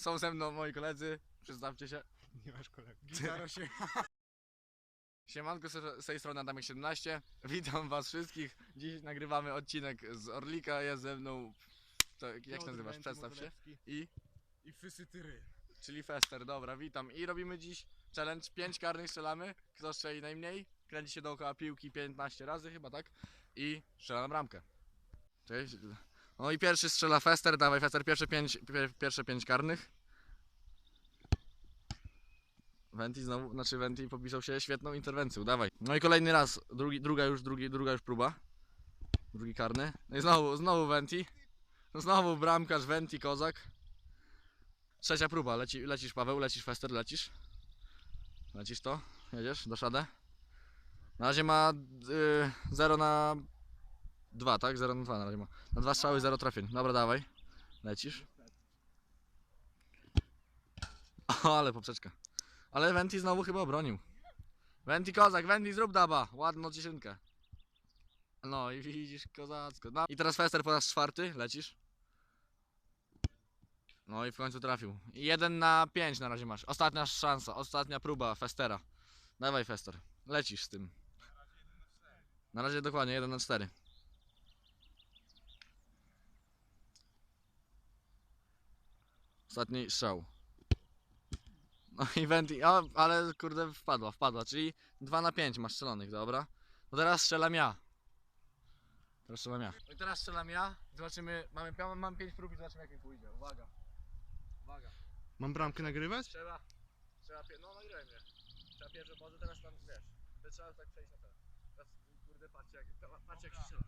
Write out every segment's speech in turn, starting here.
Są ze mną moi koledzy, przedstawcie się. Nie masz kolegi. Gitaro się. Siemanko, z tej strony Adamek 17. Witam was wszystkich. Dziś nagrywamy odcinek z Orlika. Jest ze mną... To, jak się nazywasz? Przedstaw się. I? I fysy tyry. Czyli Fester, dobra, witam. I robimy dziś challenge. 5 karnych strzelamy. Kto strzeli najmniej? Kręci się dookoła piłki 15 razy chyba, tak? I strzela na bramkę. Cześć. No i pierwszy strzela Fester, dawaj Fester, pierwsze 5 pierwsze pięć karnych. Venti znowu, znaczy Venti popisał się świetną interwencją, dawaj. No i kolejny raz, drugi, druga już, drugi, druga już próba. Drugi karny. No i znowu, znowu Venti. Znowu bramkarz Venti Kozak. Trzecia próba, Leci, lecisz Paweł, lecisz Fester, lecisz. Lecisz to, jedziesz, do szadę. Na razie ma y, 0 na 2, tak? 0 na 2 na razie ma. Na dwa strzały, 0 trafień. Dobra, dawaj. Lecisz. O, ale poprzeczka. Ale Venti znowu chyba obronił. Venti kozak, Venti zrób daba. Ładną cieszynkę. No i widzisz, kozacko. No. I teraz Fester po raz czwarty, lecisz. No i w końcu trafił. I Jeden na 5 na razie masz. Ostatnia szansa, ostatnia próba Festera. Dawaj Fester, lecisz z tym. Na razie dokładnie, 1 na 4. Ostatni strzał. No i a, ale kurde wpadła, wpadła, czyli 2 na 5 masz strzelonych, dobra? No teraz strzelam ja. Teraz strzelam ja. No i teraz strzelam ja, zobaczymy, mamy, ja mam 5 prób i zobaczymy jak mi pójdzie, uwaga. Uwaga. Mam bramkę nagrywać? Trzeba, trzeba, no nagrywaj mnie. Trzeba pierwsze pozy, teraz tam, wiesz, to trzeba tak przejść na ten. Teraz, kurde, patrzcie jak, patrzcie jak się strzela.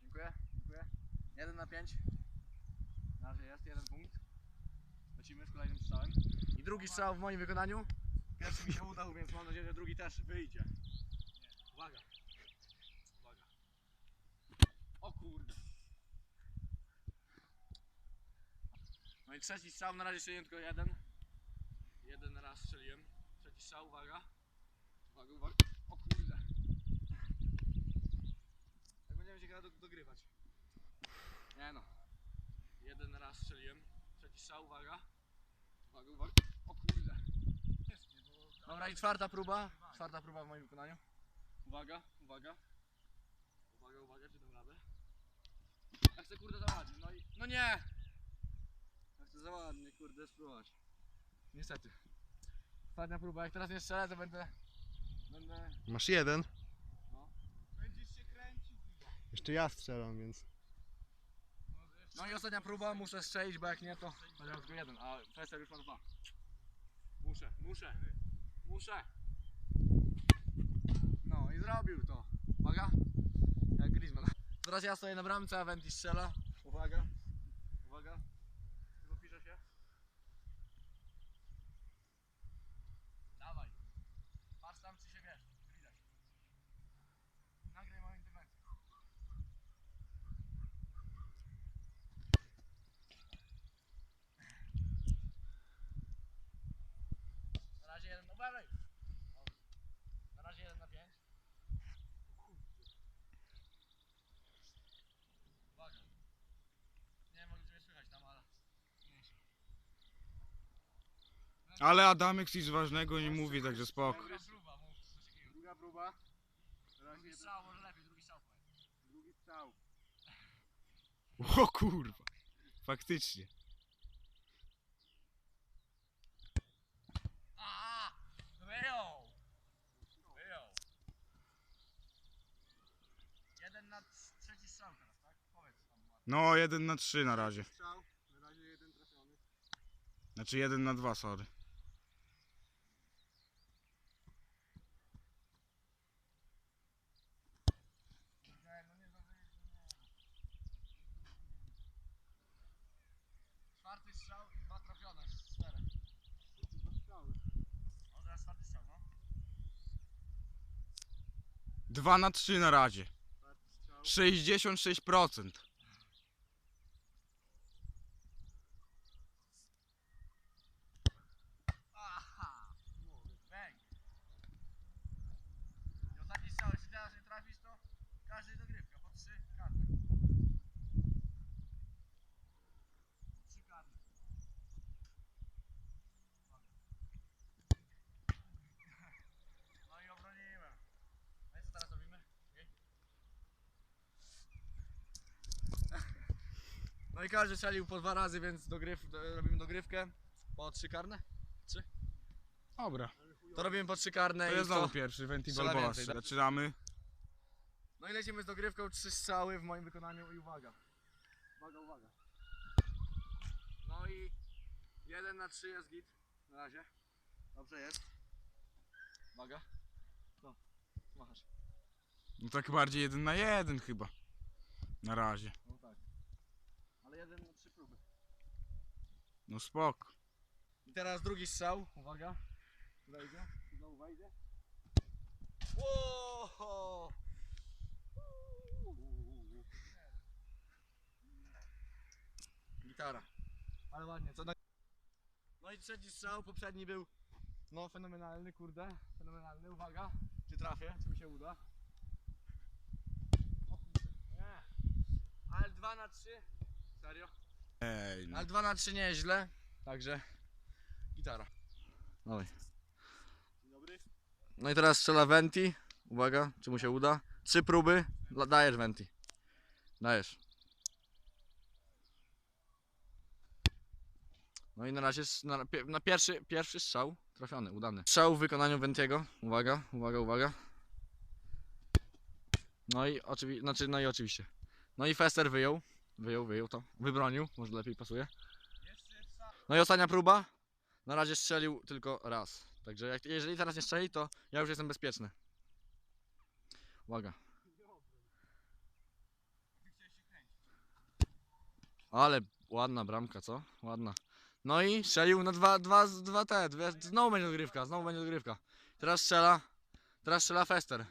Dziękuję. 1 na 5. Na razie jest, jeden punkt. Lecimy z kolejnym strzałem. I drugi strzał w moim wykonaniu. Pierwszy mi się udał, więc mam nadzieję, że drugi też wyjdzie. Uwaga. Uwaga. O kurde. No i trzeci strzał, na razie strzeliłem tylko jeden. Jeden raz strzeliłem. Trzeci strzał, uwaga. Uwaga, uwaga. O kurde. Jak będziemy się dogrywać. Nie no. Jeden raz strzeliłem. Trzeci strzał, uwaga. Uwaga, uwaga. O kurde. Dobra i czwarta próba. Czwarta próba w moim wykonaniu. Uwaga, uwaga. Uwaga, uwaga, czy dam radę? Ja chcę kurde za ładnie, no i... No nie! Ja chcę za ładnie, kurde, spróbować. Niestety. Ostatnia próba, jak teraz nie strzelę, to będę... Będę... Masz jeden. No. Będziesz się kręcił. Jeszcze ja strzelam, więc. No i ostatnia próba, muszę strzelić, bo jak nie to będę miał tylko jeden, a Fester już ma dwa. Muszę, muszę, muszę. No i zrobił to. Uwaga. Jak Griezmann. Teraz ja stoję na bramce, a Venti strzela. Uwaga. Uwaga. Tylko pisze się. Dawaj. Patrz tam, czy się wiesz. Widać. Nagraj moją interwencję. Na razie jeden, no uważaj! Na razie jeden na pięć. Uwaga. Nie wiem, czy mnie słychać tam, ale... mniejsza. Ale Adamek nic ważnego nie mówi, także spoko. Druga próba, mów coś takiego. Druga próba. Drugi strzał, może lepiej, drugi strzał. Drugi strzał. O kurwa. Faktycznie. A! Wyjął! Wyjął. Jeden na trz- trzeci strzał teraz, tak? Powiedz tam. No, jeden na trzy na razie. Strzał, na razie jeden trafiony. Znaczy jeden na dwa, sorry. Nie, no nie zdążyliśmy, nie. Czwarty strzał i dwa trafione czwarty strzał, no. Dwa na trzy na razie. Czwarty strzał. 66%. Aha! Bang! I ostatni strzał, jeśli teraz nie trafisz, to każdy dogrywka, po trzy karty. No i każdy strzelił po dwa razy, więc dogryw, do, robimy dogrywkę. Po trzy karne? Dobra. To robimy po trzy karne To i jest co? znowu pierwszy, Venti Strzela Balboa. więcej, tak? Zaczynamy. No i lecimy z dogrywką, trzy strzały w moim wykonaniu i uwaga. Uwaga, uwaga. No i jeden na trzy jest git. Na razie. Dobrze jest. Uwaga. No, machasz. No tak bardziej jeden na jeden chyba. Na razie. Jeden na trzy próby. No spoko. I teraz drugi strzał. Uwaga. Wejdzie. Znowu wejdzie. Wow! Gitara. Ale ładnie, co na... No i trzeci strzał, poprzedni był no fenomenalny, kurde, fenomenalny, uwaga, czy trafię, czy mi się uda. O kurde, nie. Ale 2 na 3, serio? Ej, no. Ale 2 na 3 nie jest źle, także gitara. Dawaj. Dzień dobry. No i teraz strzela Venti. Uwaga, czy mu się uda? Trzy próby. Dla- Dajesz Venti. Dajesz. No i na razie s- na, pie- na pierwszy, pierwszy strzał trafiony, udany. Strzał w wykonaniu Ventiego. Uwaga, uwaga, uwaga. No i oczywiście, znaczy, no i oczywiście. No i Fester wyjął. Wyjął, wyjął to. Wybronił, może lepiej pasuje. No i ostatnia próba. Na razie strzelił tylko raz. Także jak, jeżeli teraz nie strzeli, to ja już jestem bezpieczny. Uwaga. Ale ładna bramka, co? Ładna. No i strzelił na dwa, dwa, dwa te, dwie, znowu będzie dogrywka, znowu będzie dogrywka. Teraz strzela, teraz strzela Fester.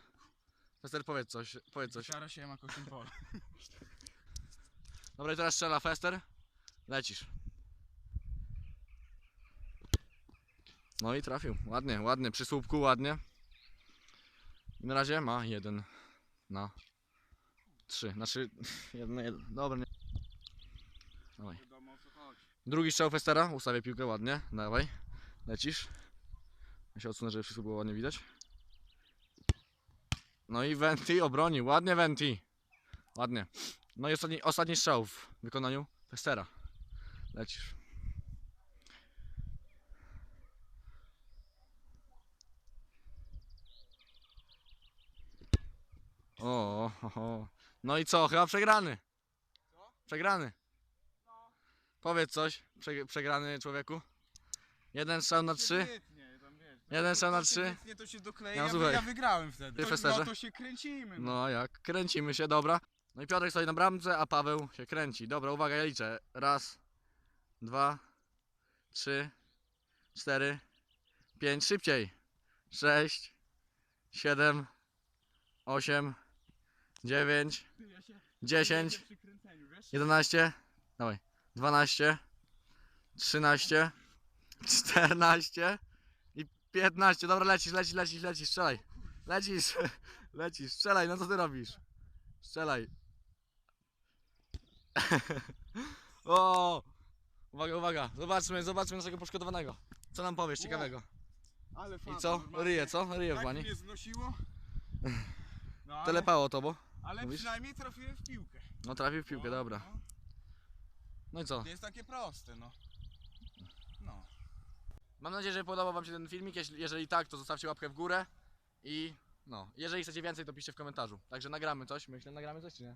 Fester powiedz coś, powiedz coś. Się ma pole. Dobra i teraz strzela Fester. Lecisz. No i trafił. Ładnie, ładnie. Przy słupku ładnie. I na razie ma jeden na trzy. Znaczy, jeden na jeden. Dobra, nie. Dawaj. Drugi strzał Festera. Ustawię piłkę ładnie. Dawaj. Lecisz. Ja się odsunę, żeby wszystko było ładnie widać. No i Venti obroni. Ładnie Venti. Ładnie. No i ostatni, ostatni strzał w wykonaniu Festera. Lecisz. O, o, o. No i co? Chyba przegrany. Przegrany. Powiedz coś, prze, przegrany człowieku. Jeden strzał na trzy. Wytnie, tam wiesz. Jeden strzał na trzy. wytnie, to się dokleja, Ja ja, słuchaj. ja wygrałem wtedy. Ty, To, Festerze? no to się kręcimy. No. No jak? Kręcimy się, dobra. No i Piotrek stoi na bramce, a Paweł się kręci. Dobra, uwaga, ja liczę. Raz, dwa, trzy, cztery, pięć, szybciej. Sześć, siedem, osiem, dziewięć, dziesięć? 11, dawaj, 12, 13, 14 i 15. Dobra, lecisz, lecisz, lecisz, lecisz, strzelaj. Lecisz, lecisz, strzelaj, no co ty robisz? Strzelaj. o! Uwaga, uwaga, zobaczmy, zobaczmy naszego poszkodowanego. Co nam powiesz ciekawego? Ale I co? Ryje, co? Ryje w Tak bani. mnie znosiło. No, ale, Telepało to, bo? ale mówisz? przynajmniej trafiłem w piłkę. No trafił w piłkę, No, dobra. No. No i co? To jest takie proste, no. No. Mam nadzieję, że podobał Wam się ten filmik. Jeśli, jeżeli tak, to zostawcie łapkę w górę. I no, jeżeli chcecie więcej, to piszcie w komentarzu. Także nagramy coś. Myślę, nagramy coś czy nie?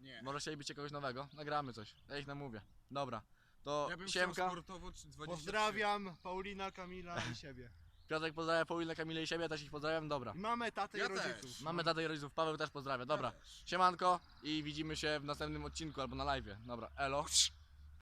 Nie. Może chcielibyście kogoś nowego? Nagramy coś. Ja ich namówię. Dobra. To Ja bym chciał Siemka. sportowo czy 23. Pozdrawiam Paulina, Kamila i siebie. Piotrek pozdrawia Paulinę, Kamilę i siebie. Też ich pozdrawiam. Dobra. I mamę, tatę Ja i też. rodziców. Mamy tatę i rodziców. Paweł też pozdrawia. Dobra. Siemanko i widzimy się w następnym odcinku albo na live. Dobra. Elo.